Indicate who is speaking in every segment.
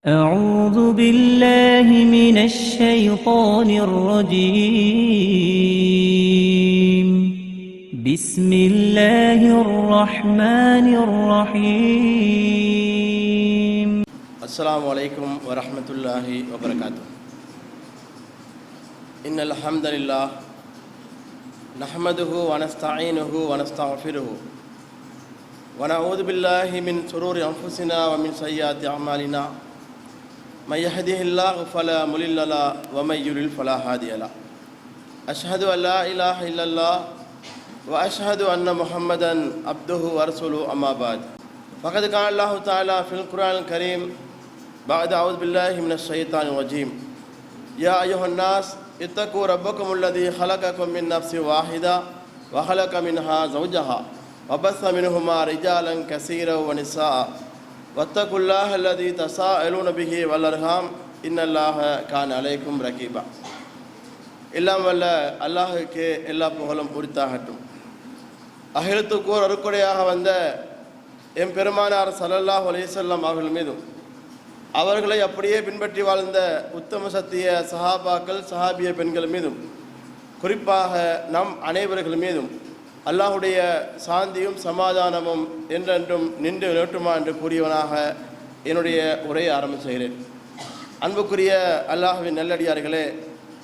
Speaker 1: أعوذ بالله من الشيطان الرجيم. بسم الله الرحمن الرحيم.
Speaker 2: السلام عليكم ورحمة الله وبركاته. إن الحمد لله نحمده ونستعينه ونستغفره ونعوذ بالله من شرور أنفسنا ومن سيئات أعمالنا. من يهده الله فلا مضل له ومن يضلل فلا هادي له. أشهد أن لا إله إلا الله وأشهد أن محمدا عبده ورسوله أما بعد. فقد قال الله تعالى في القرآن الكريم بعد أعوذ بالله من الشيطان الرجيم. يا أيها الناس اتقوا ربكم الذي خلقكم من نفس واحدة وخلق منها زوجها وبث منهما رجالا كثيرا ونساء. واتقوا الله الذي تساءلون به والأرحام إن الله كان عليكم رقيبا எல்லாம் வல்ல அல்லாஹுக்கு எல்லா புகழும் உரித்தாகட்டும் அகிலத்துக்கோர் அருக்குடையாக வந்த எம் பெருமானார் ஸல்லல்லாஹு அலைஹி வஸல்லம் அவர்கள் மீதும் அவர்களை அப்படியே பின்பற்றி வாழ்ந்த உத்தம சத்திய சஹாபாக்கள் சஹாபிய பெண்கள் மீதும் குறிப்பாக நம் அனைவர்கள் மீதும் அல்லாஹுடைய சாந்தியும் சமாதானமும் என்றென்றும் நின்று நிறுட்டுமா என்று கூறியவனாக என்னுடைய உரையை ஆரம்பிச்சுகிறேன் அன்புக்குரிய அல்லாஹுவின் நல்லடியார்களே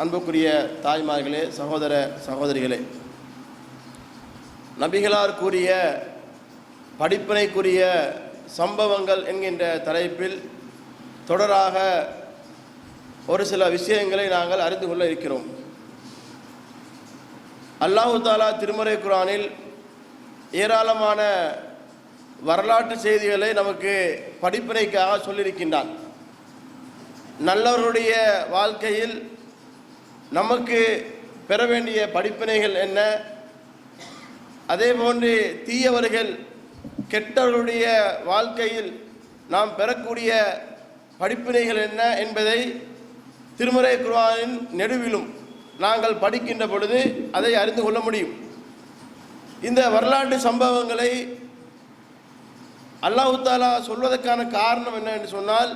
Speaker 2: அன்புக்குரிய தாய்மார்களே சகோதர சகோதரிகளே நபிகளார் கூறிய படிப்பினைக்குரிய சம்பவங்கள் என்கின்ற தலைப்பில் தொடராக ஒரு சில விஷயங்களை நாங்கள் அறிந்து கொள்ள இருக்கிறோம். அல்லாஹு தாலா திருமறை குரானில் ஏராளமான வரலாற்று செய்திகளை நமக்கு படிப்பினைக்காக சொல்லியிருக்கின்றான். நல்லவருடைய வாழ்க்கையில் நமக்கு பெற வேண்டிய படிப்பினைகள் என்ன? அதே போன்று தீயவர்கள் கெட்டவர்களுடைய வாழ்க்கையில் நாம் பெறக்கூடிய படிப்பினைகள் என்ன என்பதை திருமறை குர்ஆனின் நெடுவிலும் நாங்கள் படிக்கின்ற பொழுது அதை அறிந்து கொள்ள முடியும். இந்த வரலாற்று சம்பவங்களை அல்லாஹு தாலா சொல்வதற்கான காரணம் என்ன என்று சொன்னால்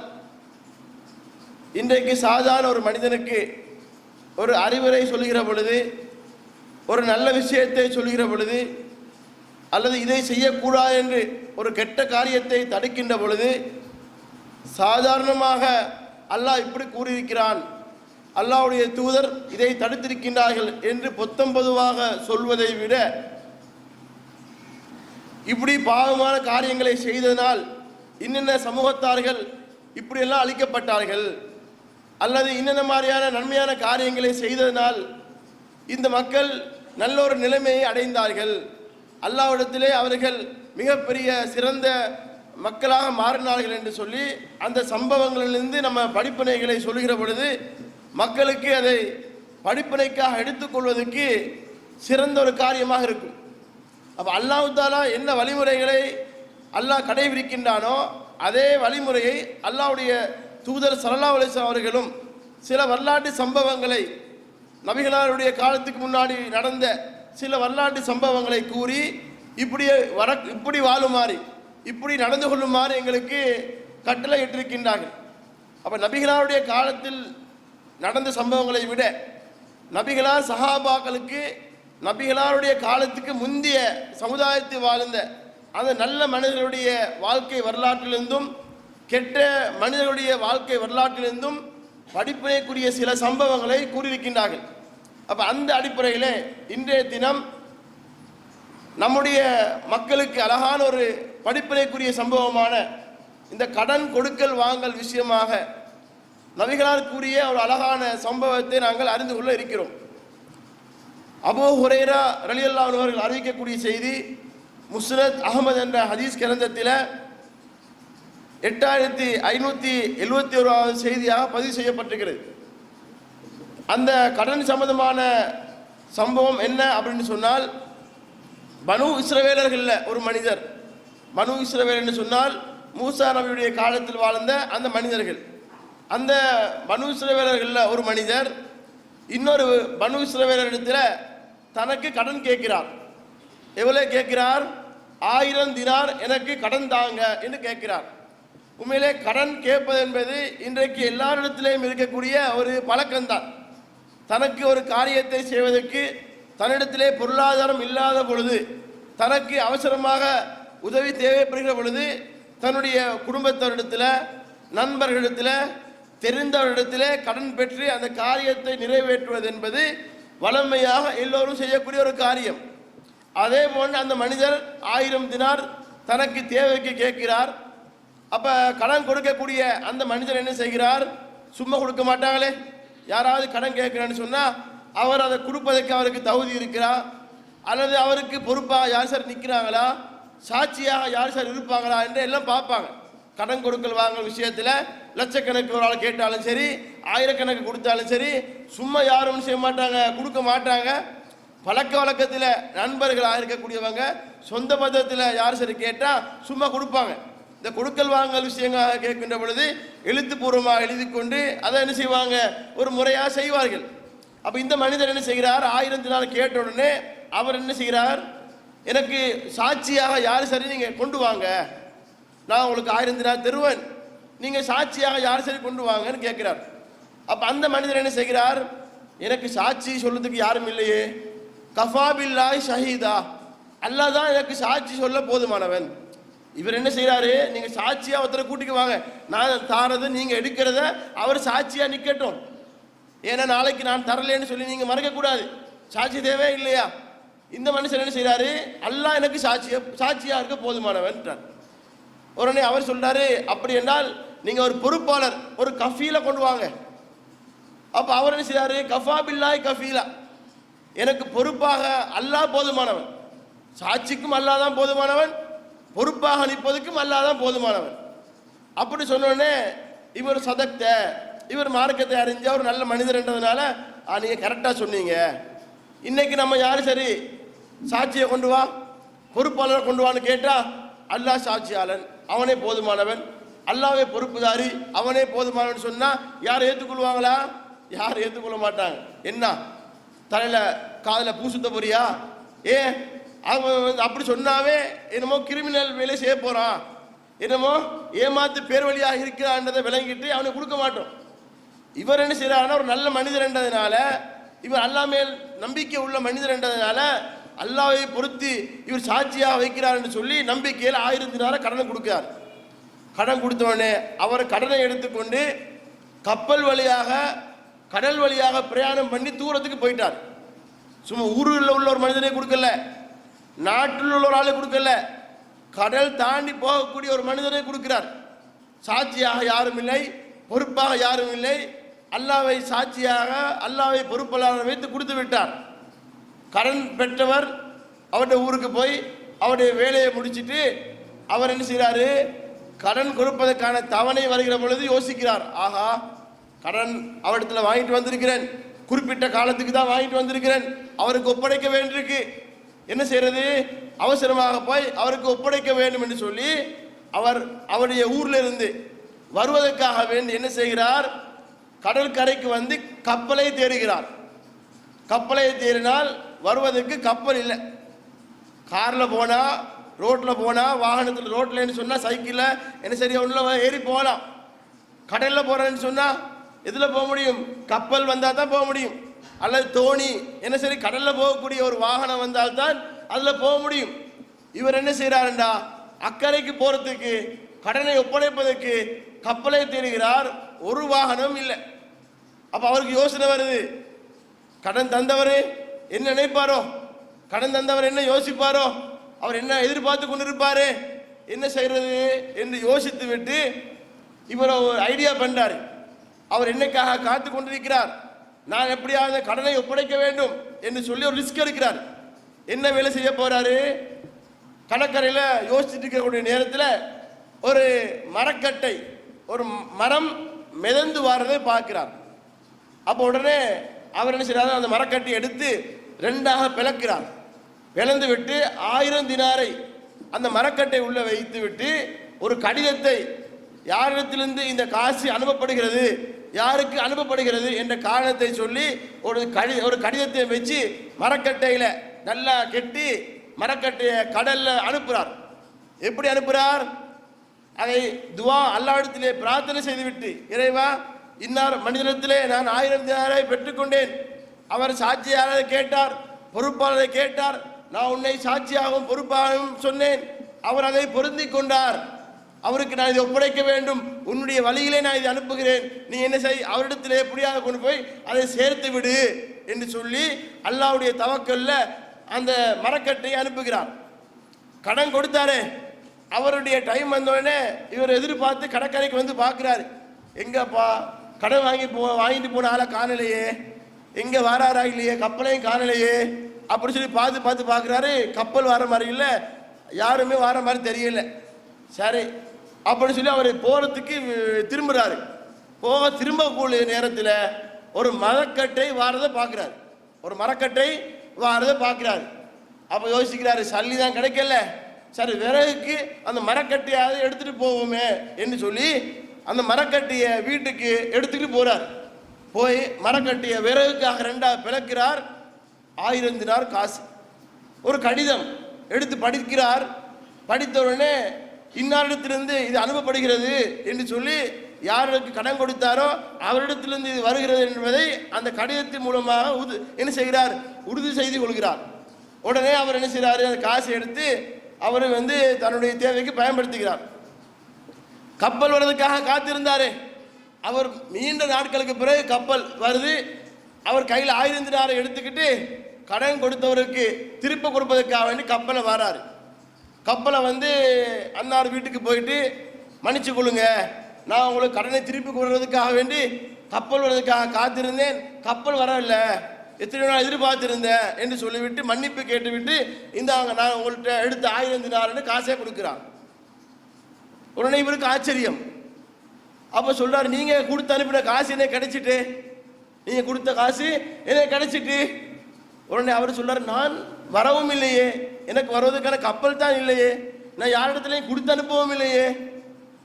Speaker 2: இன்றைக்கு சாதாரண ஒரு மனிதனுக்கு ஒரு அறிவுரை சொல்லுகிற பொழுது ஒரு நல்ல விஷயத்தை சொல்லுகிற பொழுது அல்லது இதை செய்யக்கூடாது என்று ஒரு கெட்ட காரியத்தை தடுக்கின்ற பொழுது சாதாரணமாக அல்லாஹ் இப்படி கூறியிருக்கிறான். அல்லாவுடைய தூதர் இதை தடுத்திருக்கின்றார்கள் என்று பொத்தம் பொதுவாக சொல்வதை விட இப்படி பாவமான காரியங்களை செய்ததனால் இன்னென்ன சமூகத்தார்கள் இப்படியெல்லாம் அழிக்கப்பட்டார்கள் அல்லது இன்னென்ன மாதிரியான நன்மையான காரியங்களை செய்ததனால் இந்த மக்கள் நல்ல ஒரு நிலைமையை அடைந்தார்கள். அல்லாவிடத்திலே அவர்கள் மிகப்பெரிய சிறந்த மக்களாக மாறினார்கள் என்று சொல்லி அந்த சம்பவங்களிலிருந்து நம்ம படிப்பினைகளை சொல்கிற பொழுது மக்களுக்கு அதை படிப்பினைக்காக எடுத்துக்கொள்வதற்கு சிறந்த ஒரு காரியமாக இருக்கும். அப்போ அல்லாஹ் தாலா என்ன வழிமுறைகளை அல்லாஹ் கடைபிடிக்கின்றானோ அதே வழிமுறையை அல்லாவுடைய தூதர் சல்லா அலிஸ்லாம் அவர்களும் சில வரலாற்று சம்பவங்களை நபிகளாருடைய காலத்துக்கு முன்னாடி நடந்த சில வரலாற்று சம்பவங்களை கூறி இப்படி வர இப்படி வாழுமாறு இப்படி நடந்து கொள்ளுமாறு எங்களுக்கு கட்டளை இட்டிருக்கின்றார்கள் அப்போ நபிகளாருடைய காலத்தில் நடந்த சம்பவங்களை விட நபிகளார் சஹாபாக்களுக்கு நபிகளாருடைய காலத்துக்கு முந்தைய சமுதாயத்தில் வாழ்ந்த அந்த நல்ல மனிதர்களுடைய வாழ்க்கை வரலாற்றிலிருந்தும் கெட்ட மனிதர்களுடைய வாழ்க்கை வரலாற்றிலிருந்தும் படிப்பினைக்குரிய சில சம்பவங்களை கூறியிருக்கின்றார்கள். அப்போ அந்த அடிப்படையில் இன்றைய தினம் நம்முடைய மக்களுக்கு அழகான ஒரு படிப்பினைக்குரிய சம்பவமான இந்த கடன் கொடுக்கல் வாங்கல் விஷயமாக நபிகளால் கூறிய ஒரு அழகான சம்பவத்தை நாங்கள் அறிந்து கொள்ள இருக்கிறோம். அபோ ஹுரேரா ரலியல்லா அவர்கள் அறிவிக்கக்கூடிய செய்தி முஸ்ரத் அகமது என்ற ஹதீஸ் கிரந்தத்தில் எட்டாயிரத்தி ஐநூற்றி எழுபத்தி ஓராவது செய்தியாக பதிவு செய்யப்பட்டிருக்கிறது. அந்த கடன் சம்பந்தமான சம்பவம் என்ன அப்படின்னு சொன்னால் பனு இஸ்ரவேலர்களில் ஒரு மனிதர் பனு இஸ்ரவேல் என்று சொன்னால் மூசா நபியுடைய காலத்தில் வாழ்ந்த அந்த மனிதர்கள். அந்த பனு இஸ்ரவேலர்களில் ஒரு மனிதர் இன்னொரு பனு இஸ்ரவேலரிடத்தில் தனக்கு கடன் கேட்கிறார். எவ்வளோ கேட்கிறார்? ஆயிரம் தினார் எனக்கு கடன் தாங்க என்று கேட்கிறார். உண்மையிலே கடன் கேட்பது என்பது இன்றைக்கு எல்லாரிடத்திலையும் இருக்கக்கூடிய ஒரு பழக்கம்தான். தனக்கு ஒரு காரியத்தை செய்வதற்கு தன்னிடத்திலே பொருளாதாரம் இல்லாத பொழுது தனக்கு அவசரமாக உதவி தேவைப்படுகிற பொழுது தன்னுடைய குடும்பத்தவரிடத்தில் நண்பர்களிடத்தில் தெரிந்தவரிடத்திலே கடன் பெற்று அந்த காரியத்தை நிறைவேற்றுவது என்பது வளமையாக எல்லோரும் செய்யக்கூடிய ஒரு காரியம். அதே போன்று அந்த மனிதர் ஆயிரம் தினார் தனக்கு தேவைக்கு கேட்கிறார். அப்போ கடன் கொடுக்கக்கூடிய அந்த மனிதர் என்ன செய்கிறார்? சும்மா கொடுக்க மாட்டாங்களே. யாராவது கடன் கேட்கிறேன்னு சொன்னால் அவர் அதை கொடுப்பதற்கு அவருக்கு தகுதி இருக்கிறா? அல்லது அவருக்கு பொறுப்பாக யார் சார் நிற்கிறாங்களா சாட்சியாக யார் சார் இருப்பாங்களா? என்று எல்லாம் பார்ப்பாங்க. கடன் கொடுக்கல் வாங்கல் விஷயத்தில் லட்சக்கணக்கு ஒரு ஆள் கேட்டாலும் சரி ஆயிரக்கணக்கு கொடுத்தாலும் சரி சும்மா யாரும் செய்ய மாட்டாங்க கொடுக்க மாட்டாங்க. பழக்க வழக்கத்தில் நண்பர்களாக இருக்கக்கூடியவங்க சொந்த பந்தத்தில் யார் சரி கேட்டால் சும்மா கொடுப்பாங்க. இந்த கொடுக்கல் வாங்கல் விஷயங்களாக கேட்கின்ற பொழுது எழுத்துப்பூர்வமாக எழுதி கொண்டு அதை என்ன செய்வாங்க? ஒரு முறையாக செய்வார்கள். அப்போ இந்த மனிதர் என்ன செய்கிறார்? ஆயிரம் தினார் கேட்ட உடனே அவர் என்ன செய்கிறார்? எனக்கு சாட்சியாக யார் சரி நீங்கள் கொண்டு வாங்க. நான் உங்களுக்கு ஆயிரம் தினார் தருவேன். நீங்கள் சாட்சியாக யார் சரி கொண்டு வாங்கன்னு கேட்கிறார். அப்போ அந்த மனிதர் என்ன செய்கிறார்? எனக்கு சாட்சி சொல்றதுக்கு யாரும் இல்லையே. கஃபாபில்லாய் ஷஹீதா. அல்லா தான் எனக்கு சாட்சி சொல்ல போதுமானவன். இவர் என்ன செய்கிறாரு நீங்கள் சாட்சியாக ஒருத்தரை கூட்டிக்கு வாங்க. நான் தாரது நீங்கள் எடுக்கிறத அவர் சாட்சியாக நிற்கட்டும் ஏன்னா நாளைக்கு நான் தரலைன்னு சொல்லி நீங்கள் மறக்கக்கூடாது. சாட்சி தேவை இல்லையா? இந்த மனுஷன் என்ன செய்கிறாரு அல்லாஹ் எனக்கு சாட்சியா சாட்சியாக இருக்க போதுமானவன்றார் உடனே அவர் சொல்றாரு அப்படி என்றால் நீங்க ஒரு பொறுப்பாளர் ஒரு கஃபீல கொண்டு வாங்க. அப்ப அவர் என்ன செய்றாரு? கஃபா பில்லாய் கஃபீலா. எனக்கு பொறுப்பாக அல்லாஹ் போதுமானவன். சாட்சிக்கும் அல்லாஹ் தான் போதுமானவன் பொறுப்பாக நிற்பதுக்கும் அல்லாஹ் தான் போதுமானவன். அப்படி சொன்ன இவர் சதக்த இவர் மார்க்கத்தை அறிஞ்ச ஒரு நல்ல மனிதர்ன்றதுனால ஆ நீங்க கரெக்டாக சொன்னீங்க. இன்னைக்கு நம்ம யாரு சரி? சாட்சியை கொண்டு வா பொறுப்பாளரை கொண்டு வான்னு கேட்டா அல்லாஹ் சாட்சியாளன். அவனே போதுமானவன். அல்லாவே பொறுப்புதாரி அவனே போதுமானவன் சொன்னா யார் ஏற்றுக்கொள்வாங்களா யார் ஏற்றுக்கொள்ள மாட்டாங்க. என்ன? தலையில காதில் பூ சுத்த போறியா? ஏ அவன் வந்து அப்படி சொன்னாவே என்னமோ கிரிமினல் வேலை செய்ய போறான். என்னமோ ஏமாத்து பேர் வழியாக இருக்கிறான்றதை விளங்கிட்டு அவனுக்கு கொடுக்க மாட்டோம். இவர் என்ன செய்யறாருன்னா ஒரு நல்ல மனிதர் என்றதுனால இவர் அல்லா மேல் நம்பிக்கை உள்ள மனிதர் என்றதுனால அல்லாவை பொருத்தி இவர் சாட்சியாக வைக்கிறார் என்று சொல்லி நம்பிக்கையில் ஆயிரத்தினார கடனை கொடுக்கிறார். கடன் கொடுத்தவொடனே அவர் கடனை எடுத்துக்கொண்டு கப்பல் வழியாக கடல் வழியாக பிரயாணம் பண்ணி தூரத்துக்கு போயிட்டார். சும்மா ஊரில் உள்ள ஒரு மனிதனே கொடுக்கல நாட்டில் உள்ள ஒரு ஆளை கொடுக்கல கடல் தாண்டி போகக்கூடிய ஒரு மனிதனை கொடுக்கிறார். சாட்சியாக யாரும் இல்லை பொறுப்பாக யாரும் இல்லை. அல்லாவை சாட்சியாக அல்லாவை பொறுப்பாளர் வைத்து கொடுத்து விட்டார். கடன் பெற்றவர் அவருடைய ஊருக்கு போய் அவருடைய வேலையை முடிச்சிட்டு அவர் என்ன செய்கிறாரு கடன் கொடுப்பதற்கான தவணை வருகிற பொழுது யோசிக்கிறார். ஆஹா கடன் அவரிடத்தில் வாங்கிட்டு வந்திருக்கிறேன். குறிப்பிட்ட காலத்துக்கு தான் வாங்கிட்டு வந்திருக்கிறேன். அவருக்கு ஒப்படைக்க வேண்டியிருக்கு. என்ன செய்யறது அவசரமாக போய் அவருக்கு ஒப்படைக்க வேண்டும் என்று சொல்லி அவர் அவருடைய ஊர்ல இருந்து வருவதற்காக வேண்டி என்ன செய்கிறார்? கடற்கரைக்கு வந்து கப்பலை தேடுகிறார். கப்பலை தேடினால் வருவதற்கு கப்பல் இல்லை. காரில் போனால் ரோட்டில் போனால் வாகனத்தில் ரோட்லன்னு சொன்னால் சைக்கிளில் என்ன சரியா உள்ள ஏறி போகலாம். கடலில் போகிறேன்னு சொன்னால் எதில் போக முடியும்? கப்பல் வந்தால் தான் போக முடியும். அல்லது தோணி என்ன சரி கடலில் போகக்கூடிய ஒரு வாகனம் வந்தால்தான் அதில் போக முடியும். இவர் என்ன செய்கிறாருண்டா அக்கறைக்கு போகிறதுக்கு கடனை ஒப்படைப்பதற்கு கப்பலை தேடுகிறார். ஒரு வாகனம் இல்லை. அப்போ அவருக்கு யோசனை வருது. கடன் தந்தவர் என்ன நினைப்பாரோ? கடன் தந்தவர் என்ன யோசிப்பாரோ? அவர் என்ன எதிர்பார்த்து கொண்டிருப்பாரு? என்ன செய்யறது என்று யோசித்து விட்டு இவர் ஒரு ஐடியா பண்றாரு. அவர் என்னைக்காக காத்து கொண்டிருக்கிறார்? நான் எப்படியாவது கடனை ஒப்படைக்க வேண்டும் என்று சொல்லி ஒரு ரிஸ்க் எடுக்கிறார். என்ன வேலை செய்ய போறாரு? கடற்கரையில் யோசிச்சுட்டு இருக்கக்கூடிய நேரத்தில் ஒரு மரக்கட்டை ஒரு மரம் மிதந்து வாரதை பார்க்கிறார். அப்போ உடனே அவர் என்ன செய்யறாரு அந்த மரக்கட்டை எடுத்து ரெண்டாக பிளக்கிறார் பிளந்து விட்டு ஆயிரம் தினாரை அந்த மரக்கட்டை உள்ள வைத்து விட்டு ஒரு கடிதத்தை யாரிடத்திலிருந்து இந்த காசு அனுப்பப்படுகிறது யாருக்கு அனுப்பப்படுகிறது என்ற காரணத்தை சொல்லி ஒரு கடி ஒரு கடிதத்தை வச்சு மரக்கட்டையில் நல்லா கெட்டி மரக்கட்டையை கடலில் அனுப்புகிறார் எப்படி அனுப்புகிறார் அதை துவா அல்லாவிடத்திலே பிரார்த்தனை செய்துவிட்டு இறைவா இன்னார் மனிதனத்திலே நான் ஆயிரம் தினாரை பெற்றுக்கொண்டேன். அவர் சாட்சியாளரை கேட்டார் பொறுப்பாளரை கேட்டார். நான் உன்னை சாட்சியாகவும் பொறுப்பாகவும் சொன்னேன். அவர் அதை பொருந்தி கொண்டார். அவருக்கு நான் இதை ஒப்படைக்க வேண்டும். உன்னுடைய வழியிலே நான் இதை அனுப்புகிறேன். நீ என்ன செய்? அவரிடத்திலே எப்படியாக கொண்டு போய் அதை சேர்த்து விடு என்று சொல்லி அல்லாவுடைய தவக்கல்ல அந்த மரக்கட்டை அனுப்புகிறார். கடன் கொடுத்தாரு. அவருடைய டைம் வந்தோடனே இவர் எதிர்பார்த்து கடற்கரைக்கு வந்து பார்க்குறாரு. எங்கப்பா? கடன் வாங்கி போ வாங்கிட்டு போன ஆளை காணலையே. எங்க வாராரா இல்லையே? கப்பலையும் காணலையே. அப்படி சொல்லி பார்த்து பார்த்து பார்க்குறாரு. கப்பல் வர மாதிரி இல்லை. யாருமே வர மாதிரி தெரியல. சரி. அப்படின்னு சொல்லி அவர் போகிறதுக்கு திரும்புகிறாரு போக திரும்பக்கூடிய நேரத்தில் ஒரு மரக்கட்டை வாரதை பார்க்குறாரு. ஒரு மரக்கட்டை வாரதை பார்க்குறாரு. அப்போ யோசிக்கிறாரு சல்லி தான் கிடைக்கல. சரி விறகுக்கு அந்த மரக்கட்டையாவது எடுத்துகிட்டு போவோமே என்று சொல்லி அந்த மரக்கட்டையை வீட்டுக்கு எடுத்துக்கிட்டு போகிறார் போய் மரக்கட்டிய விறகுக்காக ரெண்டாக பிளக்கிறார். ஆயிரம் தினார் காசு. ஒரு கடிதம் எடுத்து படிக்கிறார். படித்த உடனே இன்னாரிடத்திலிருந்து இது அனுப்பப்படுகிறது என்று சொல்லி யாருக்கு கடன் கொடுத்தாரோ அவரிடத்திலிருந்து இது வருகிறது என்பதை அந்த கடிதத்தின் மூலமாக உது என்ன செய்கிறார்? உறுதி செய்து கொள்கிறார். உடனே அவர் என்ன செய்கிறாரு? அந்த காசை எடுத்து அவர் வந்து தன்னுடைய தேவைக்கு பயன்படுத்துகிறார். கப்பல் வர்றதுக்காக காத்திருந்தாரே. அவர் நீண்ட நாட்களுக்கு பிறகு கப்பல் வருது. அவர் கையில் ஆயிரம் தினாரை எடுத்துக்கிட்டு கடன் கொடுத்தவருக்கு திருப்ப கொடுப்பதற்காக வேண்டி கப்பலை வராரு. கப்பலை வந்து அன்னார் வீட்டுக்கு போயிட்டு மன்னிச்சு கொள்ளுங்க நான் உங்களுக்கு கடனை திருப்பி கொடுறதுக்காக வேண்டி கப்பல் வர்றதுக்காக காத்திருந்தேன். கப்பல் வரவில்லை. எத்தனை நாள் எதிர்பார்த்திருந்தேன் என்று சொல்லிவிட்டு மன்னிப்பு கேட்டுவிட்டு இந்தாங்க நான் உங்கள்கிட்ட எடுத்த ஆயிரம் தினாருன்னு காசே கொடுக்குறான். உடனே இவருக்கு ஆச்சரியம். அப்போ சொல்றாரு நீங்க கொடுத்து அனுப்பின காசு என்ன கிடைச்சிட்டு நீங்க கொடுத்த காசு என்ன கிடைச்சிட்டு. உடனே அவர் சொல்றாரு நான் வரவும் இல்லையே. எனக்கு வருவதற்கான கப்பல் தான் இல்லையே. நான் யாரிடத்துலையும் கொடுத்து அனுப்பவும் இல்லையே.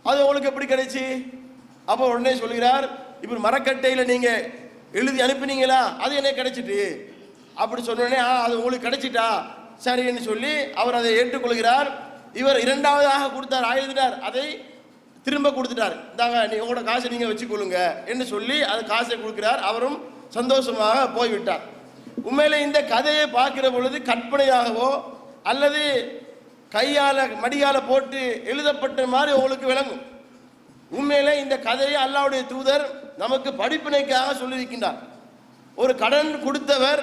Speaker 2: அது உங்களுக்கு எப்படி கிடைச்சி? அப்போ உடனே சொல்கிறார் இப்படி மரக்கட்டையில் நீங்கள் எழுதி அனுப்பினீங்களா? அது எனக்கு கிடைச்சிட்டு. அப்படி சொன்னோடனே ஆ அது உங்களுக்கு கிடைச்சிட்டா? சரின்னு சொல்லி அவர் அதை ஏற்றுக்கொள்கிறார். இவர் இரண்டாவதாக கொடுத்தார் ஆயுதினார் அதை திரும்ப கொடுத்துட்டார். இந்தாங்க நீ உங்களோட காசை நீங்கள் வச்சுக்கொள்ளுங்க என்று சொல்லி அது காசை கொடுக்கிறார். அவரும் சந்தோஷமாக போய்விட்டார். உண்மையில் இந்த கதையை பார்க்கிற பொழுது கற்பனையாகவோ அல்லது கையால் மடியால் போட்டு எழுதப்பட்ட மாதிரி உங்களுக்கு விளங்கும். உண்மையில் இந்த கதையை அல்லாவுடைய தூதர் நமக்கு படிப்பினைக்காக சொல்லியிருக்கின்றார். ஒரு கடன் கொடுத்தவர்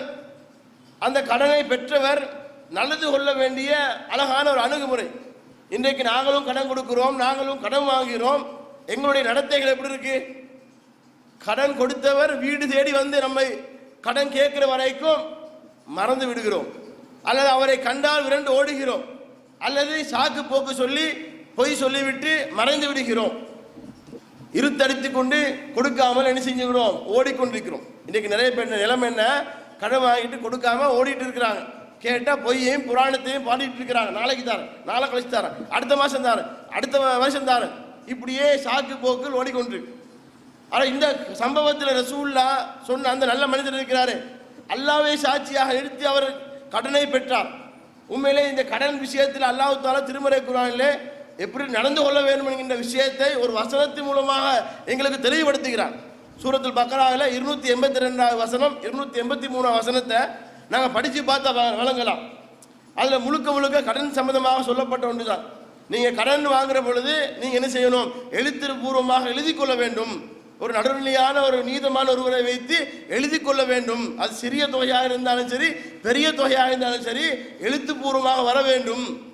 Speaker 2: அந்த கடனை பெற்றவர் நல்லது கொள்ள வேண்டிய அழகான ஒரு அணுகுமுறை. இன்றைக்கு நாங்களும் கடன் கொடுக்கிறோம் நாங்களும் கடன் வாங்குகிறோம். எங்களுடைய நடத்தைகள் எப்படி இருக்கு? கடன் கொடுத்தவர் வீடு தேடி வந்து நம்மை கடன் கேட்கிற வரைக்கும் மறந்து விடுகிறோம். அல்லது அவரை கண்டால் விரண்டு ஓடுகிறோம். அல்லது சாக்கு போக்கு சொல்லி பொய் சொல்லிவிட்டு மறைந்து விடுகிறோம். இருத்தடித்து கொண்டு கொடுக்காமல் என்ன செஞ்சுக்கிறோம் ஓடிக்கொண்டிருக்கிறோம். இன்றைக்கு நிறைய பேர் நிலைமை என்ன? கடன் வாங்கிட்டு கொடுக்காம ஓடிட்டு இருக்கிறாங்க. கேட்டால் பொய்யையும் புராணத்தையும் பாடிட்டு இருக்கிறாங்க? நாளைக்கு தரேன். நாளை கழிச்சு தரேன். அடுத்த மாதம் தரேன். அடுத்த வருஷம் தரேன். இப்படியே சாக்கு போக்கில் ஓடிக்கொண்டிருக்கு ஆனால் இந்த சம்பவத்தில் ரசூல்லா சொன்ன அந்த நல்ல மனிதர் இருக்கிறாரு. அல்லாவே சாட்சியாக நிறுத்தி அவர் கடனை பெற்றார். உண்மையிலே இந்த கடன் விஷயத்தில் அல்லாஹ் தாலா திருமறை குரானிலே எப்படி நடந்து கொள்ள வேண்டும் என்கின்ற விஷயத்தை ஒரு வசனத்தின் மூலமாக எங்களுக்கு தெளிவுபடுத்துகிறார். சூரத்தில் பக்கராவில் இருநூத்தி எண்பத்தி ரெண்டாவது வசனம் இருநூத்தி எண்பத்தி மூணாவது வசனத்தை நாங்கள் படித்து பார்த்தா வ- அதில் முழுக்க முழுக்க கடன் சம்பந்தமாக சொல்லப்பட்ட ஒன்று தான் நீங்கள் கடன் வாங்குற பொழுது நீங்கள் என்ன செய்யணும்? எழுத்துப்பூர்வமாக எழுதி கொள்ள வேண்டும். ஒரு நடுநிலையான ஒரு நீதமான ஒருவரை வைத்து எழுதி கொள்ள வேண்டும். அது சிறிய தொகையாக இருந்தாலும் சரி பெரிய தொகையாக இருந்தாலும் சரி எழுத்துப்பூர்வமாக வர வேண்டும்.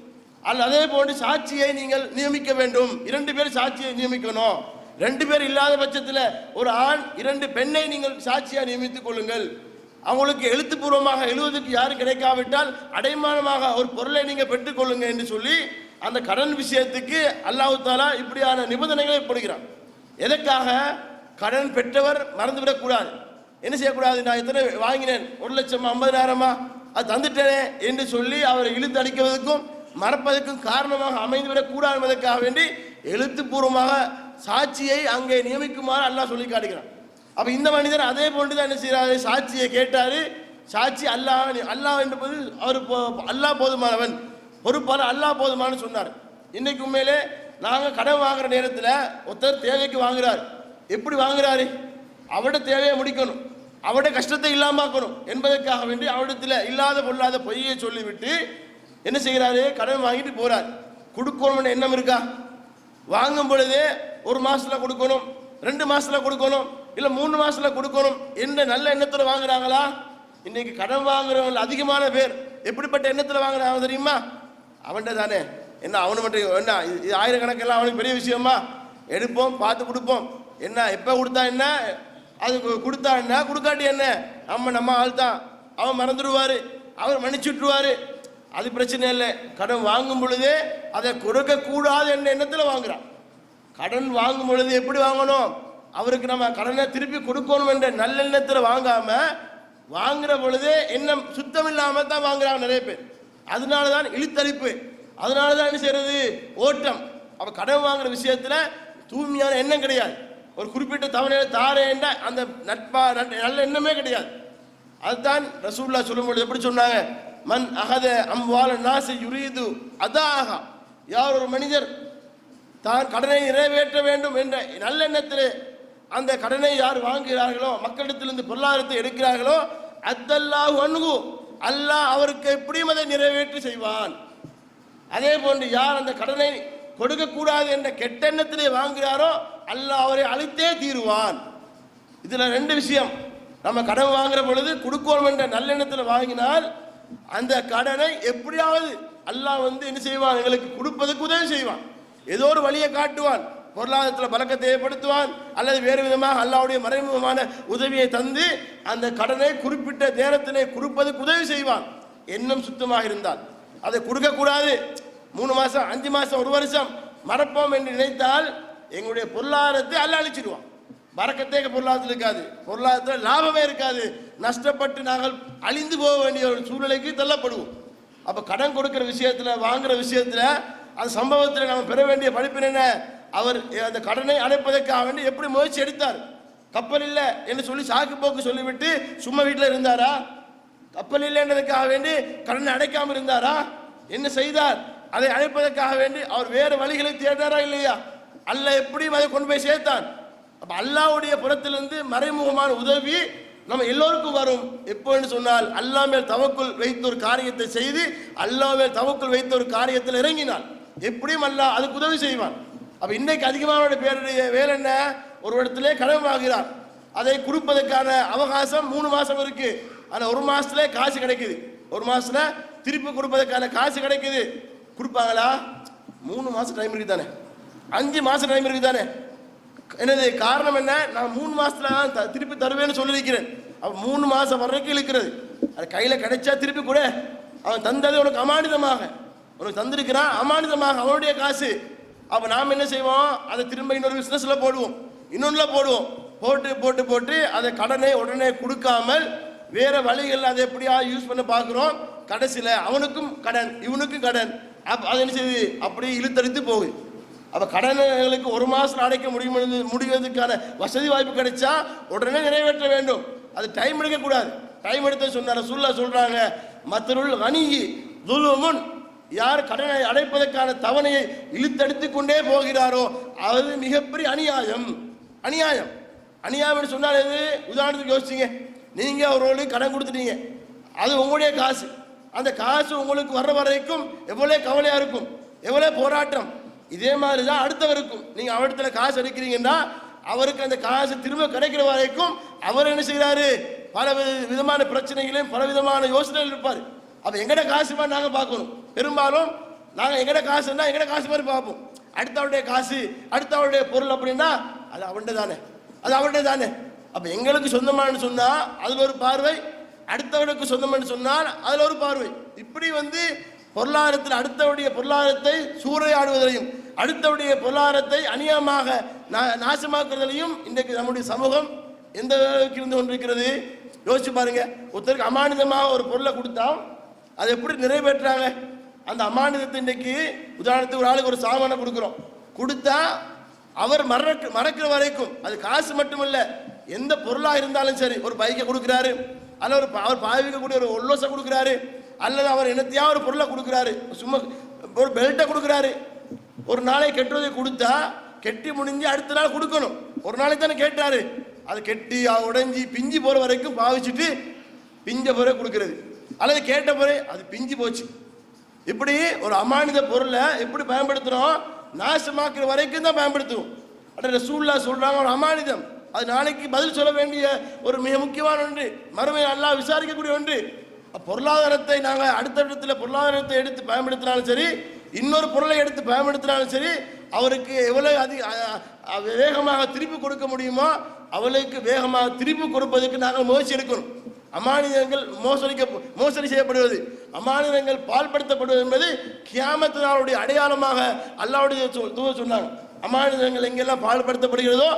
Speaker 2: அல்ல அதே போன்று சாட்சியை நீங்கள் நியமிக்க வேண்டும். இரண்டு பேர் சாட்சியை நியமிக்கணும். ரெண்டு பேர் இல்லாத பட்சத்தில் ஒரு ஆண் இரண்டு பெண்ணை நீங்கள் சாட்சியாக நியமித்துக் கொள்ளுங்கள். அவங்களுக்கு எழுத்துப்பூர்வமாக எழுவதற்கு யாரும் கிடைக்காவிட்டால் அடைமானமாக ஒரு பொருளை நீங்கள் பெற்றுக்கொள்ளுங்க என்று சொல்லி அந்த கடன் விஷயத்துக்கு அல்லாஹ் தாலா இப்படியான நிபந்தனைகளை போடுகிறான். எதற்காக? கடன் பெற்றவர் மறந்துவிடக்கூடாது என்ன செய்யக்கூடாது? நான் எத்தனை வாங்கினேன்? ஒரு லட்சம் ஐம்பதாயிரமா? அது தந்துட்டேனே என்று சொல்லி அவரை இழுத்து அடிக்கிறதுக்கும் மறப்பதற்கும் காரணமாக அமைந்துவிடக் கூடாது என்பதற்காக வேண்டி எழுத்துப்பூர்வமாக சாட்சியை அங்கே நியமிக்குமாறு அல்லாஹ் சொல்லி காட்டுகிறான். அப்ப இந்த மனிதர் அதே போன்று தான் என்ன செய்யறாரு சாட்சியை கேட்டாரு. சாட்சி அல்லாஹ் அல்லாஹ் என்பது அவர் போ- அல்லாஹ் போதுமானவன். பொறுப்பான அல்லாஹ் போதுமானு சொன்னார். இன்னைக்கு உண்மையிலே நாங்கள் கடன் வாங்குற நேரத்தில் ஒருத்தர் தேவைக்கு வாங்குறாரு. எப்படி வாங்குறாரு? அவட தேவையை முடிக்கணும். அவட கஷ்டத்தை இல்லாமாக்கணும் என்பதற்காக வேண்டி அவடத்தில் இல்லாத பொல்லாத பொய்யை சொல்லிவிட்டு என்ன செய்கிறாரு? கடன் வாங்கிட்டு போறார். கொடுக்கணும்னு எண்ணம் இருக்கா? வாங்கும் பொழுதே ஒரு மாசத்துல கொடுக்கணும். ரெண்டு மாசத்துல கொடுக்கணும். இல்லை மூணு மாசத்துல கொடுக்கணும். என்ற நல்ல எண்ணத்துல வாங்குறாங்களா? இன்னைக்கு கடன் வாங்குறவங்க அதிகமான பேர். எப்படிப்பட்ட எண்ணத்துல வாங்குறாங்க தெரியுமா? அவன்கிட்ட தானே. என்ன அவனு மட்டும் என்ன இது ஆயிரக்கணக்கெல்லாம் அவனுக்கு பெரிய விஷயமா? எடுப்போம் பார்த்து கொடுப்போம். என்ன எப்போ கொடுத்தா என்ன? அது கொடுத்தா என்ன? கொடுக்காட்டி என்ன? நம்ம நம்ம ஆள் தான். அவன் மறந்துடுவாரு. அவர் மன்னிச்சு அது பிரச்சனை இல்லை. கடன் வாங்கும் பொழுதே அதை கொடுக்கக்கூடாது என்ன என்ற எண்ணத்தில் வாங்குறான். கடன் வாங்கும் பொழுது எப்படி வாங்கணும்? அவருக்கு நம்ம கடனை திருப்பி கொடுக்கணும் என்ற நல்லெண்ணத்தில் வாங்காம வாங்குற பொழுதே எண்ணம் சுத்தம் இல்லாம தான் வாங்குறாங்க நிறைய பேர். அதனால தான் இழுத்தரிப்பு அதனால தான் என்ன செய்யறது? ஓட்டம். அப்ப கடன் வாங்குற விஷயத்துல தூய்மையான எண்ணம் கிடையாது. ஒரு குறிப்பிட்ட தவணையில தாரேன்ற அந்த நட்பா நட்- நல்ல எண்ணமே கிடையாது. அதுதான் ரசூல்லா சொல்லும்பொழுது எப்படி சொன்னாங்க? மன் அகத அம்வால நாசி யுரீது அதாகா யார் ஒரு மனிதர் தான் கடனை நிறைவேற்ற வேண்டும் என்ற நல்லெண்ணத்திலே அந்த கடனை யார் வாங்குகிறார்களோ மக்களிடத்திலிருந்து பொருளாதாரத்தை எடுக்கிறார்களோ அத்தல்லாஹ் அணுகு அல்லாஹ் அவருக்கு எப்படியும் அதை நிறைவேற்றி செய்வான். அதே போன்று யார் அந்த கடனை கொடுக்கக்கூடாது என்ற கெட்டெண்ணத்திலே வாங்குகிறாரோ அல்லாஹ் அவரை அழித்தே தீருவான். இதில் ரெண்டு விஷயம். நம்ம கடன் வாங்குற பொழுது கொடுக்கோம் என்ற நல்லெண்ணத்தில் வாங்கினால் அந்த கடனை எப்படியாவது அல்லாஹ் வந்து என்ன செய்வான் எங்களுக்கு கொடுப்பதுக்கு உதவி செய்வான். ஏதோ ஒரு வழியை காட்டுவான். பொருளாதாரத்தில் பழக்கத்தை ஏற்படுத்துவான் அல்லது வேறு விதமாக அல்லாவுடைய மறைமுகமான உதவியை தந்து அந்த கடனை குறிப்பிட்ட நேரத்தினை கொடுப்பதற்கு உதவி செய்வான். எண்ணம் சுத்தமாக இருந்தால். அதை கொடுக்கக்கூடாது. மூணு மாதம் அஞ்சு மாதம் ஒரு வருஷம் மறப்போம் என்று நினைத்தால் எங்களுடைய பொருளாதாரத்தை அல்ல அழிச்சிடுவான். பறக்கத்தே பொருளாதாரத்தில் இருக்காது. பொருளாதாரத்தில் லாபமே இருக்காது. நஷ்டப்பட்டு நாங்கள் அழிந்து போக வேண்டிய ஒரு சூழ்நிலைக்கு தள்ளப்படுவோம். அப்போ கடன் கொடுக்கிற விஷயத்தில் வாங்குற விஷயத்தில் அந்த சம்பவத்தில் நம்ம பெற வேண்டிய படிப்பு என்ன? அவர் அந்த கடனை அடைப்பதற்காக வேண்டி எப்படி முயற்சி எடுத்தார்? கப்பல் இல்லை என்று சொல்லி சாக்கு போக்கு சொல்லிவிட்டு சும்மா வீட்டில் இருந்தாரா? கப்பல் இல்லைன்றதுக்காக வேண்டி கடனை அடைக்காமல் இருந்தாரா? என்ன செய்தார்? அதை அழைப்பதற்காக வேண்டி அவர் வேறு வழிகளை தேடினாரா இல்லையா? அல்ல எப்படியும் அதை கொண்டு போய் சேர்த்தான் அப்போ அல்லாஹ்வுடைய புறத்திலிருந்து மறைமுகமான உதவி நம்ம எல்லோருக்கும் வரும். எப்போன்னு சொன்னால் அல்லா மேல் தவக்குள் வைத்த ஒரு காரியத்தை செய்து அல்லா மேல் தவக்குள் வைத்த ஒரு காரியத்தில் இறங்கினான். எப்படியும் அல்லாஹ் அதுக்கு உதவி செய்வான். அப்போ இன்னைக்கு அதிகமான பேருடைய வேலை என்ன? ஒரு இடத்துல கடன் வாங்குகிறார். அதை கொடுப்பதற்கான அவகாசம் மூணு மாதம் இருக்கு. ஆனால் ஒரு மாதத்துல காசு கிடைக்குது. ஒரு மாதத்துல திருப்பி கொடுப்பதற்கான காசு கிடைக்குது. கொடுப்பாங்களா? மூணு மாதம் டைம் இருக்குது தானே அஞ்சு மாதம் டைம் இருக்குது தானே என்னது காரணம் என்ன? நான் மூணு மாதத்தில் தான் த- திருப்பி தருவேன்னு சொல்லியிருக்கிறேன். அப்போ மூணு மாதம் வரைக்கும் இழுக்கிறது. அது கையில் கிடைச்சா திருப்பி கூட. அவன் தந்தது உனக்கு அமானிதமாக. உனக்கு தந்திருக்கிறான் அமானிதமாக. அவனுடைய காசு. அப்போ நாம் என்ன செய்வோம்? அதை திரும்ப இன்னொரு பிஸ்னஸில் போடுவோம். இன்னொன்றுல போடுவோம். போட்டு போட்டு போட்டு அதை கடனை உடனே கொடுக்காமல் வேற வழிகளில் அதை எப்படியா யூஸ் பண்ண பார்க்குறோம்? கடைசியில் அவனுக்கும் கடன் இவனுக்கும் கடன். அப் அது என்ன செய்யுது? அப்படியே இழுத்தடித்து போகுது. அப்போ கடன்களுக்கு ஒரு மாதம் அடைக்க முடியும் முடிவதற்கான வசதி வாய்ப்பு கிடைச்சா உடனே நிறைவேற்ற வேண்டும். அது டைம் எடுக்கக்கூடாது. டைம் எடுத்து சொன்னார சொல்ல சொல்கிறாங்க மத்தருள் வணிகி துலுமுன் யார் கடனை அடைப்பதற்கான தவணையை இழுத்தடித்து கொண்டே போகிறாரோ அது மிகப்பெரிய அநியாயம். அநியாயம். அநியாயம்னு சொன்னால் எது? உதாரணத்துக்கு யோசிச்சிங்க. நீங்கள் அவர்களுக்கு கடன் கொடுத்துட்டீங்க. அது உங்களுடைய காசு. அந்த காசு உங்களுக்கு வர்ற வரைக்கும் எவ்வளோ கவலையாக இருக்கும். எவ்வளோ போராட்டம். இதே மாதிரி தான் அடுத்தவருக்கும். நீங்கள் அவரிடத்துல காசு எடுக்கிறீங்கன்னா அவருக்கு அந்த காசு திரும்ப கிடைக்கிற வரைக்கும் அவர் என்ன செய்கிறாரு? பல வி- விதமான பிரச்சனைகளையும் பல விதமான யோசனைகள் இருப்பார். அப்போ எங்கட காசு மாதிரி நாங்கள் பார்க்கணும். பெரும்பாலும் நாங்கள் எங்கட காசுன்னா எங்கட காசு மாதிரி பார்ப்போம். அடுத்தவருடைய காசு அடுத்தவருடைய பொருள் அப்படின்னா அது அவன்கிட்ட தானே. அது அவன்கிட்ட தானே. அப்போ எங்களுக்கு சொந்தமானு சொன்னால் அதில் ஒரு பார்வை அடுத்தவனுக்கு சொந்தமானு சொன்னால் அதில் ஒரு பார்வை. இப்படி வந்து பொருளாதாரத்தில் அடுத்தவருடைய பொருளாதாரத்தை சூறையாடுவதையும் அடுத்தவருடைய பொருளாதாரத்தை அநியமாக நா- நாசமாக்குறதுலையும் இன்றைக்கு நம்முடைய சமூகம் எந்த அளவுக்கு இருந்து கொண்டிருக்கிறது? யோசிச்சு பாருங்க. ஒருத்தருக்கு அமானிதமாக ஒரு பொருளை கொடுத்தா அதை எப்படி நிறைவேற்றாங்க? அந்த அமானுதத்தை இன்னைக்கு உதாரணத்துக்கு ஒரு ஆளுக்கு ஒரு சாமானை கொடுக்குறோம். கொடுத்தா அவர் மறக்க மறக்கிற வரைக்கும் அது காசு மட்டும் இல்லை எந்த பொருளாக இருந்தாலும் சரி ஒரு பைக்கை கொடுக்குறாரு அல்ல ஒரு பா- அவர் பாவிக்கக்கூடிய ஒரு ஒல்லோசை கொடுக்குறாரு அல்லது அவர் என்னத்தையா ஒரு பொருளை கொடுக்குறாரு சும்மா ஒரு பெல்ட்டை கொடுக்குறாரு. ஒரு நாளை கெட்டுவதை கொடுத்தா கெட்டி முடிஞ்சு அடுத்த நாள் கொடுக்கணும். ஒரு நாளைக்கு தானே கேட்டாரு. அது கெட்டி உடஞ்சி உடைஞ்சி பிஞ்சு போகிற வரைக்கும் பாவிச்சுட்டு பிஞ்ச போகிற கொடுக்குறது. அல்லது கேட்ட பிறகு அது பிஞ்சு போச்சு. இப்படி ஒரு அமானித பொருளை எப்படி பயன்படுத்துகிறோம் நாசமாக்குற வரைக்கும் தான் பயன்படுத்துவோம் அட சூழ்நிலை சொல்கிறாங்க ஒரு அமானிதம். அது நாளைக்கு பதில் சொல்ல வேண்டிய ஒரு மிக முக்கியமான ஒன்று. மறுமை நல்லா விசாரிக்கக்கூடிய ஒன்று. பொருளாதாரத்தை நாங்கள் அடுத்த இடத்துல பொருளாதாரத்தை எடுத்து பயன்படுத்தினாலும் சரி இன்னொரு பொருளை எடுத்து பயன்படுத்தினாலும் சரி அவருக்கு எவ்வளோ அதிக வேகமாக திருப்பி கொடுக்க முடியுமோ அவளுக்கு வேகமாக திருப்பி கொடுப்பதற்கு நாங்கள் முயற்சி எடுக்கணும். அமானிதங்கள் மோசடிக்க மோசடி செய்யப்படுவது. அமானிதங்கள் பால்படுத்தப்படுவது என்பது கியாமத்து நாளுடைய அடையாளமாக அல்லாவுடைய சொ- தூதர் சொன்னாங்க அமானிதங்கள் எங்கெல்லாம் பால்படுத்தப்படுகிறதோ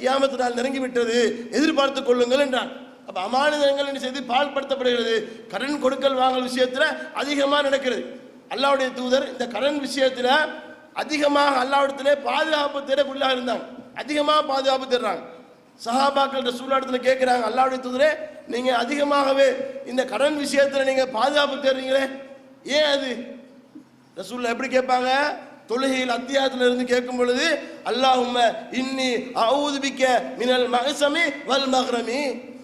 Speaker 2: கியாமத்து நாள் நெருங்கி விட்டது எதிர்பார்த்துக் கொள்ளுங்கள் என்றான் அப்போ அமானிதங்கள் என்று செய்து? பால்படுத்தப்படுகிறது. கடன் கொடுக்கல் வாங்கல் விஷயத்தில் அதிகமாக நடக்கிறது. அல்லாவுடைய தூதர் இந்த கடன் விஷயத்தில் அதிகமாக அல்லாவிடத்திலே பாதுகாப்பு தேடக்குள்ளாக இருந்தாங்க அதிகமாக பாதுகாப்பு தேடுறாங்க. சஹாபாக்கள் ரசூல்லா இடத்துல கேட்குறாங்க அல்லாவுடைய தூதரே நீங்கள் அதிகமாகவே இந்த கடன் விஷயத்தில் நீங்கள் பாதுகாப்பு தேடுறீங்களே ஏன் அது? ரசூலில் எப்படி கேட்பாங்க? தொழுகையில் அத்தியாயத்தில் இருந்து கேட்கும் பொழுது அல்லாஹும் இன்னி அவுதுபிக்க மினல் மகசமி வல் மகரமி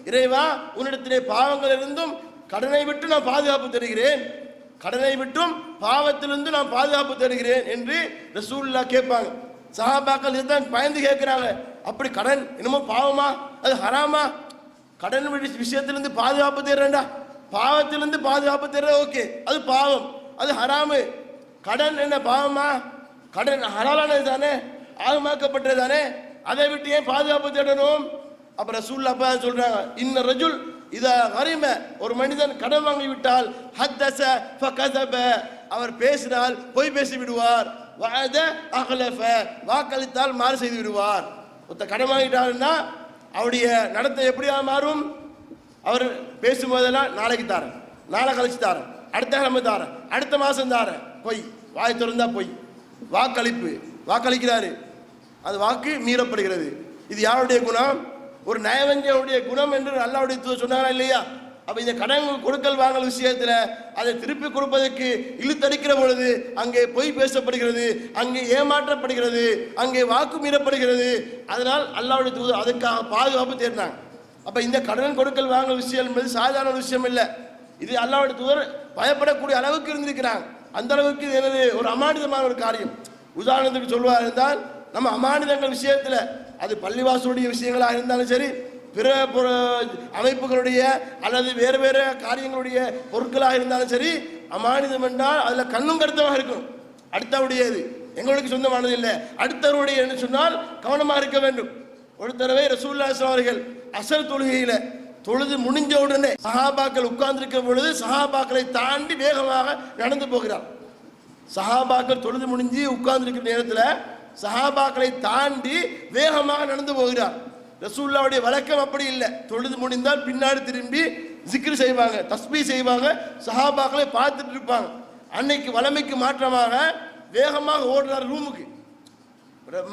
Speaker 2: இறைவா உன்னிடத்திலே பாவங்கள் இருந்தும் கடனை விட்டு நான் பாதுகாப்பு தருகிறேன் கடனை விட்டும் பாவத்திலிருந்து நான் பாதுகாப்பு தருகிறேன் என்று ரசூல்லா கேட்பாங்க. சஹாபாக்கள் இதுதான் பயந்து கேட்குறாங்க. அப்படி கடன் என்னமோ பாவமா? அது ஹராமா? கடன் விஷயத்திலிருந்து பாதுகாப்பு தேடுறேன்டா. பாவத்திலிருந்து பாதுகாப்பு தேடுற ஓகே. அது பாவம். அது ஹராமு. கடன் என்ன பாவமா? கடன் ஹலாலானது தானே? ஆகமாக்கப்பட்டது தானே? அதை விட்டு ஏன் பாதுகாப்பு தேடணும்? அப்புறம் ரசூல்லா அப்பா சொல்றாங்க இன்ன ரஜுல் இத கரிம. ஒரு மனிதன் கடன் வாங்கி விட்டால் ஹத்தச ஃபகதப அவர் பேசினால் பொய் பேசி விடுவார் வஅத அகலஃப வாக்களித்தால் மாறு செய்து விடுவார் ஒருத்த கடன் வாங்கிட்டாருன்னா அவருடைய நடத்தை எப்படியா மாறும்? அவர் பேசும்போதெல்லாம் நாளைக்கு தாரேன். நாளை கழிச்சு தாரேன். அடுத்த கிழமை தாரேன். அடுத்த மாதம் தாரேன். பொய் வாய் திறந்தா பொய். வாக்களிப்பு. வாக்களிக்கிறாரு. அது வாக்கு மீறப்படுகிறது. இது யாருடைய குணம்? ஒரு நயவஞ்சனுடைய குணம் என்று அல்லாவுடைய சொன்னாரா இல்லையா? அப்போ இந்த கடன் கொடுக்கல் வாங்கல் விஷயத்தில் அதை திருப்பி கொடுப்பதற்கு இழுத்தடிக்கிற பொழுது அங்கே பொய் பேசப்படுகிறது அங்கே ஏமாற்றப்படுகிறது அங்கே வாக்கு மீறப்படுகிறது. அதனால் அல்லாவுடைய தூதர் அதுக்காக பாதுகாப்பு தேடினாங்க. அப்போ இந்த கடன் கொடுக்கல் வாங்கல் விஷயம் என்பது சாதாரண விஷயம் இல்லை. இது அல்லாவுடைய தூதர் பயப்படக்கூடிய அளவுக்கு இருந்திருக்கிறாங்க. அந்த அளவுக்கு இது என்னது? ஒரு அமானிதமான ஒரு காரியம். உதாரணத்துக்கு சொல்லுவார் இருந்தால் நம்ம அமானிதங்கள் விஷயத்தில் அது பள்ளிவாசலுடைய விஷயங்களாக இருந்தாலும் சரி பிற அமைப்புகளுடைய அல்லது வேறு வேறு காரியங்களுடைய பொருட்களாக இருந்தாலும் சரி அமானிதம் என்றால் அதில் கண்ணும் கருத்தமாக இருக்கும் அடுத்தவுடையது எங்களுக்கு சொந்தமானது இல்லை. அடுத்தவருடைய என்று சொன்னால் கவனமாக இருக்க வேண்டும். ஒரு தடவை ரசூல்லா அவர்கள் அசல் தொழுகையில் தொழுது முடிஞ்ச உடனே சஹாபாக்கள் உட்கார்ந்திருக்கும் பொழுது சஹாபாக்களை தாண்டி வேகமாக நடந்து போகிறார். சஹாபாக்கள் தொழுது முடிஞ்சு உட்கார்ந்திருக்கிற நேரத்தில் சஹாபாக்களை தாண்டி வேகமாக நடந்து போகிறார். ரசூல்லாவுடைய வழக்கம் அப்படி இல்லை. தொழுது முடிந்தால் பின்னாடி திரும்பி ஜிக்ரு செய்வாங்க தஸ்பி செய்வாங்க சஹாபாக்களை பார்த்துட்டு இருப்பாங்க. அன்னைக்கு வளமைக்கு மாற்றமாக வேகமாக ஓடுறார் ரூமுக்கு.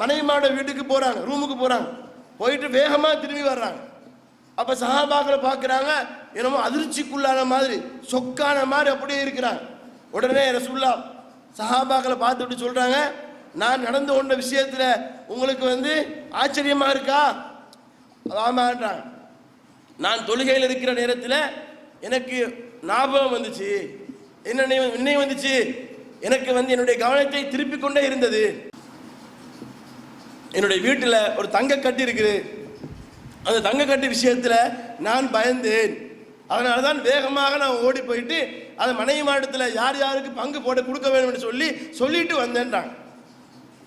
Speaker 2: மனைவிமாட வீட்டுக்கு போகிறாங்க ரூமுக்கு போகிறாங்க போயிட்டு வேகமாக திரும்பி வர்றாங்க. அப்போ சஹாபாக்களை பார்க்குறாங்க என்னமோ அதிர்ச்சிக்குள்ளான மாதிரி சொக்கான மாதிரி அப்படியே இருக்கிறாங்க. உடனே ரசூல்லா சஹாபாக்களை பார்த்துட்டு சொல்கிறாங்க நான் நடந்து கொண்ட விஷயத்தில் உங்களுக்கு வந்து ஆச்சரியமாக இருக்கா? ஆமான்றாங்க. நான் தொழுகையில் இருக்கிற நேரத்தில் எனக்கு ஞாபகம் வந்துச்சு. என்ன நினைவு- வந்துச்சு? எனக்கு வந்து என்னுடைய கவனத்தை திருப்பிக் கொண்டே இருந்தது. என்னுடைய வீட்டில் ஒரு தங்க இருக்குது. அந்த தங்க விஷயத்தில் நான் பயந்தேன். அதனால தான் வேகமாக நான் ஓடி போயிட்டு அந்த மனைவி மாவட்டத்தில் யார் யாருக்கு பங்கு போட்டு கொடுக்க வேணும்னு சொல்லி சொல்லிட்டு வந்தேன்றாங்க.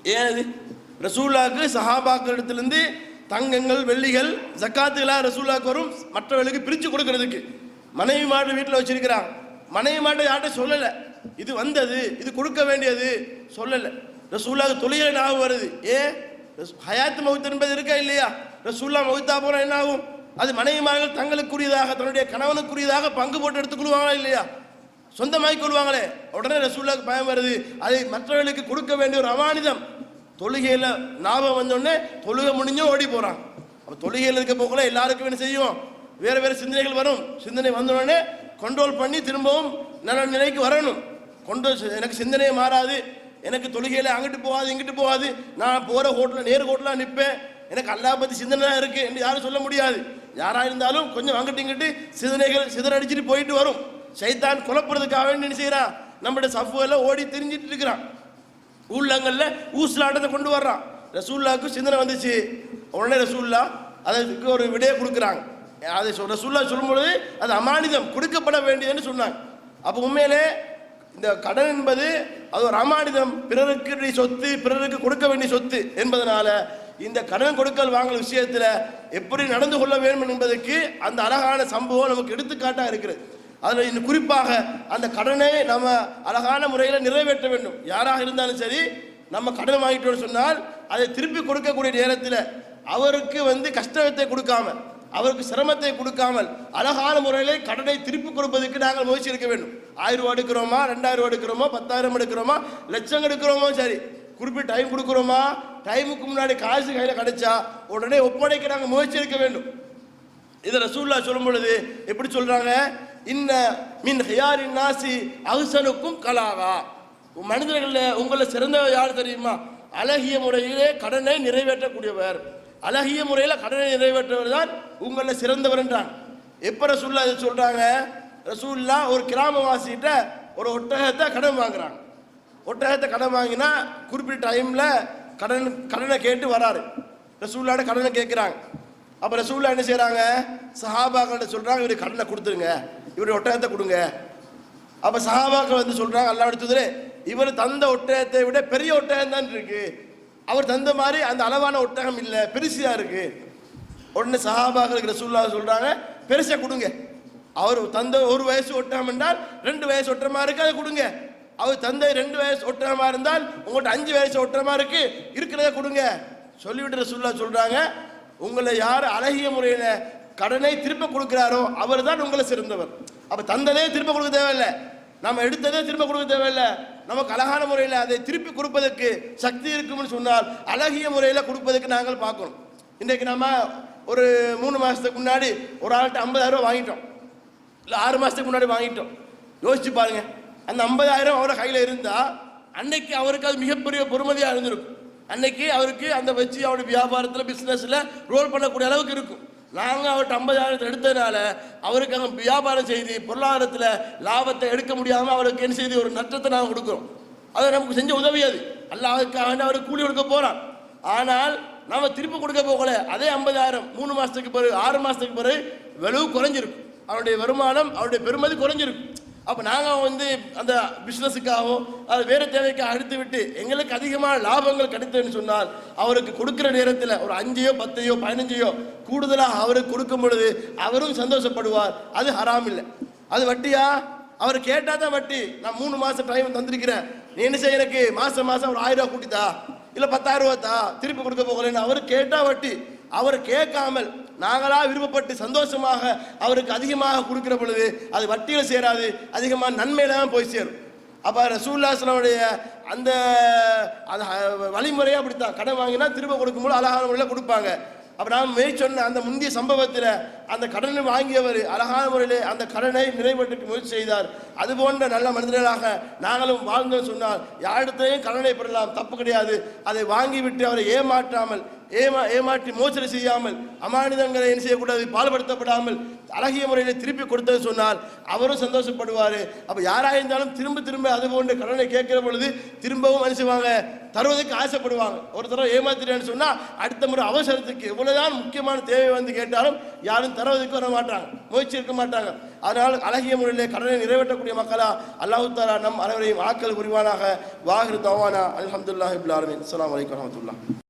Speaker 2: ஏன் இது ரசூல்லாக்கு சஹாபாக்களிடத்திலிருந்து தங்கங்கள் வெள்ளிகள் ஜக்காத்துகளாக ரசூல்லாக்கு வரும் மற்றவர்களுக்கு பிரித்து கொடுக்கறதுக்கு. மனைவி மாடு வீட்டில் வச்சிருக்கிறான். மனைவி மாடு யார்கிட்ட சொல்லலை? இது வந்தது இது கொடுக்க வேண்டியது சொல்லலை. ரசூல்லாவுக்கு தொழிலை ஞாபகம் வருது. ஏன் ஹயாத்து ஹயாத் மவுத் என்பது இருக்கா இல்லையா? ரசூல்லா மவுத்தா போனால் என்ன ஆகும்? அது மனைவிமார்கள் தங்களுக்குரியதாக தன்னுடைய கணவனுக்குரியதாக பங்கு போட்டு எடுத்துக்கொள்வாங்களா இல்லையா? சொந்தமாக்கி கொள்வாங்களே. உடனே ரசூல்லாவுக்கு பயம் வருது. அதை மற்றவர்களுக்கு கொடுக்க வேண்டிய ஒரு அமானிதம் தொழுகையில் ஞாபகம் வந்தோடனே தொழுகை முடிஞ்சும் ஓடி போகிறான் அப்போ தொழுகையில் இருக்க போகல எல்லாருக்கும் என்ன செய்யும்? வேறு வேறு சிந்தனைகள் வரும். சிந்தனை வந்தோடனே கண்ட்ரோல் பண்ணி திரும்பவும் நல்ல நிலைக்கு வரணும். கொண்டு எனக்கு சிந்தனையே மாறாது. எனக்கு தொழுகையில் அங்கிட்டு போகாது இங்கிட்டு போகாது. நான் போகிற ஹோட்டலில் நேரு ஹோட்டலாக நிற்பேன் எனக்கு அல்லா பற்றி சிந்தனை இருக்குது என்று யாரும் சொல்ல முடியாது. யாராக இருந்தாலும் கொஞ்சம் அங்கிட்டு இங்கிட்டு சிந்தனைகள் சிதறடிச்சிட்டு போயிட்டு வரும். சைத்தான் குழப்புறதுக்காக வேண்டி என்ன செய்கிறான் நம்முடைய சஃபுவெல்லாம் ஓடி தெரிஞ்சிட்டு இருக்கிறான். உள்ளங்களில் ஊசலாட்டத்தை கொண்டு வர்றான். ரசூல்லாவுக்கு சிந்தனை வந்துச்சு. உடனே ரசூல்லா அதுக்கு ஒரு விடையை கொடுக்குறாங்க. அதை சொல் ரசூல்லா சொல்லும்பொழுது அது அமானிதம் கொடுக்கப்பட வேண்டியதுன்னு சொன்னாங்க. அப்போ உண்மையிலே இந்த கடன் என்பது அது ஒரு அமானிதம். பிறருக்கு சொத்து பிறருக்கு கொடுக்க வேண்டிய சொத்து என்பதனால இந்த கடன் கொடுக்கல் வாங்கல் விஷயத்தில் எப்படி நடந்து கொள்ள வேண்டும் என்பதற்கு அந்த அழகான சம்பவம் நமக்கு எடுத்துக்காட்டாக இருக்கிறது. அதில் இன்னும் குறிப்பாக அந்த கடனை நம்ம அழகான முறையில் நிறைவேற்ற வேண்டும். யாராக இருந்தாலும் சரி நம்ம கடன் வாங்கிட்டோம்னு சொன்னால் அதை திருப்பி கொடுக்கக்கூடிய நேரத்தில் அவருக்கு வந்து கஷ்டத்தை கொடுக்காம அவருக்கு சிரமத்தை கொடுக்காமல் அழகான முறையிலே கடனை திருப்பி கொடுப்பதற்கு நாங்கள் முயற்சி எடுக்க வேண்டும். ஆயிரம் ரூபா எடுக்கிறோமா ரெண்டாயிரம் ரூபா எடுக்கிறோமா பத்தாயிரம் எடுக்கிறோமா லட்சம் எடுக்கிறோமோ சரி குறிப்பிட்ட டைம் கொடுக்குறோமா டைமுக்கு முன்னாடி காசு கையில் கிடைச்சா உடனே ஒப்படைக்க நாங்கள் முயற்சி எடுக்க வேண்டும். இதை ரசூல்லா சொல்லும் பொழுது எப்படி சொல்கிறாங்க இன்ன மின் ஹியாரின் நாசி அகுசனுக்கும் கலாகா மனிதர்களில் உங்களை சிறந்தவர் யார் தெரியுமா? அழகிய முறையிலே கடனை நிறைவேற்றக்கூடியவர். அழகிய முறையில் கடனை நிறைவேற்றவர் தான் உங்களை சிறந்தவர் என்றான். எப்போ ரசூல்லா இதை சொல்கிறாங்க ரசூல்லா ஒரு கிராமவாசிகிட்ட ஒரு ஒட்டகத்தை கடன் வாங்குறாங்க ஒட்டகத்தை கடன் வாங்கினா குறிப்பிட்ட டைமில் கடன் கடனை கேட்டு வராரு. ரசூல்லாட கடனை கேட்குறாங்க. அப்போ ரசூல்லா என்ன செய்கிறாங்க சஹாபாக்கள்கிட்ட சொல்றாங்க இவரு கடலை கொடுத்துருங்க இவரு ஒட்டகத்தை கொடுங்க. அப்போ சஹாபாக்கள் வந்து சொல்றாங்க அல்லா எடுத்ததுலே இவர் தந்த ஒட்டகத்தை விட பெரிய ஒட்டகம் தான் இருக்கு. அவர் தந்த மாதிரி அந்த அளவான ஒட்டகம் இல்லை பெருசியா இருக்கு. உடனே சஹாபாக்களுக்கு ரசூல்லா சொல்றாங்க பெருசா கொடுங்க. அவர் தந்த ஒரு வயசு ஒட்டகம் என்றால் ரெண்டு வயசு ஒட்டமா இருக்கு அதை கொடுங்க. அவர் தந்தை ரெண்டு வயசு ஒட்டகமா இருந்தால் உங்கள்கிட்ட அஞ்சு வயசு ஒட்டமா இருக்கு இருக்கிறத கொடுங்க. சொல்லிவிட்டு ரசூல்லா சொல்றாங்க உங்களை யார் அழகிய முறையில் கடனை திரும்ப கொடுக்கிறாரோ அவர் தான் உங்களை சிறந்தவர். அப்ப தந்ததே திரும்ப கொடுக்க தேவையில்லை. நம்ம எடுத்ததே திரும்ப கொடுக்க தேவையில்லை. நமக்கு அழகான முறையில் அதை திருப்பி கொடுப்பதற்கு சக்தி இருக்கும்னு சொன்னால் அழகிய முறையில் கொடுப்பதற்கு நாங்கள் பார்க்கணும். இன்றைக்கு நம்ம ஒரு மூணு மாதத்துக்கு முன்னாடி ஒரு ஆள்கிட்ட ஐம்பதாயிரம் வாங்கிட்டோம். இல்லை ஆறு மாதத்துக்கு முன்னாடி வாங்கிட்டோம். யோசிச்சு பாருங்க. அந்த ஐம்பதாயிரம் அவரோட கையில் இருந்தால் அன்னைக்கு அவருக்கு அது மிகப்பெரிய பொறுமதியாக இருந்திருக்கும். அன்னைக்கு அவருக்கு அந்த வச்சு அவருடைய வியாபாரத்தில் பிஸ்னஸில் ரோல் பண்ணக்கூடிய அளவுக்கு இருக்கும். நாங்கள் அவர்கிட்ட ஐம்பதாயிரத்தை எடுத்ததுனால அவருக்கு அங்கே வியாபாரம் செய்து பொருளாதாரத்தில் லாபத்தை எடுக்க முடியாமல் அவருக்கு என்ன செய்து ஒரு நஷ்டத்தை நாங்கள் கொடுக்குறோம். அது நமக்கு செஞ்ச உதவி அது. அல்லாஹுக்காக அவருக்கு கூலி கொடுக்க போகிறான் ஆனால் நாம் திருப்பி கொடுக்க போகல. அதே ஐம்பதாயிரம் மூணு மாதத்துக்கு பிறகு ஆறு மாதத்துக்கு பிறகு விளைவு குறைஞ்சிருக்கும். அவருடைய வருமானம் அவருடைய பெருமதி குறைஞ்சிருக்கும். அப்போ நாங்கள் வந்து அந்த பிஸ்னஸுக்காகவோ அது வேறு தேவைக்காக அடுத்து விட்டு எங்களுக்கு அதிகமான லாபங்கள் கிடைத்ததுன்னு சொன்னால் அவருக்கு கொடுக்குற நேரத்தில் ஒரு அஞ்சையோ பத்தையோ பதினஞ்சையோ கூடுதலாக அவருக்கு கொடுக்கும் பொழுது அவரும் சந்தோஷப்படுவார். அது ஹராம் இல்லை. அது வட்டியா? அவர் கேட்டால் தான் வட்டி. நான் மூணு மாதம் டைம் தந்திருக்கிறேன். நீ என்ன செய்ய எனக்கு மாதம் மாதம் ஒரு ஆயிரம் ரூபா கூட்டித்தா? இல்லை பத்தாயிரம் ரூபா தா? திருப்பி கொடுக்க போகலன்னு அவர் கேட்டால் வட்டி. அவர் கேட்காமல் நாங்களாக விருப்பப்பட்டு சந்தோஷமாக அவருக்கு அதிகமாக கொடுக்கிற பொழுது அது வட்டியில் சேராது. அதிகமாக நன்மையில தான் போய் சேரும். அப்போ ரசூல்லாஸ்லமுடைய அந்த அந்த வழிமுறையே அப்படித்தான். கடன் வாங்கினா திரும்ப கொடுக்கும்போது அழகான முறையில் கொடுப்பாங்க. அப்போ நான் மேற் சொன்ன அந்த முந்தைய சம்பவத்தில் அந்த கடனை வாங்கியவர் அழகான முறையில் அந்த கடனை நிறைவேற்றுக்கு முயற்சி செய்தார். அது போன்ற நல்ல மனிதர்களாக நாங்களும் வாழ்ந்தோம் சொன்னால் யாரிடத்தையும் கடனை பெறலாம். தப்பு கிடையாது. அதை வாங்கிவிட்டு அவரை ஏமாற்றாமல் ஏமா ஏமாற்றி மோசடி செய்யாமல் அமானிதங்களை என்ன செய்யக்கூடாது பால்படுத்தப்படாமல் அழகிய முறையில் திருப்பி கொடுத்தது சொன்னால் அவரும் சந்தோஷப்படுவார். அப்போ யாராக இருந்தாலும் திரும்ப திரும்ப அது போன்ற கடனை கேட்கிற பொழுது திரும்பவும் அனுசுவாங்க தருவதற்கு ஆசைப்படுவாங்க. ஒரு தடவை ஏமாத்திட்டேன்னு சொன்னால் அடுத்த முறை அவசரத்துக்கு இவ்வளோதான் முக்கியமான தேவை வந்து கேட்டாலும் யாரும் தருவதற்கு வர மாட்டாங்க. முயற்சி இருக்க மாட்டாங்க. அதனால் அழகிய முறையில் கடனை நிறைவேற்றக்கூடிய மக்களா அல்லாஹு தாலா நம் அனைவரையும் ஆக்கல் புரிவானாக. வாகிரு தவானா. அல்ஹம்துல்லாஹி பில் ஆலமீன். அஸ்ஸலாமு அலைக்கும்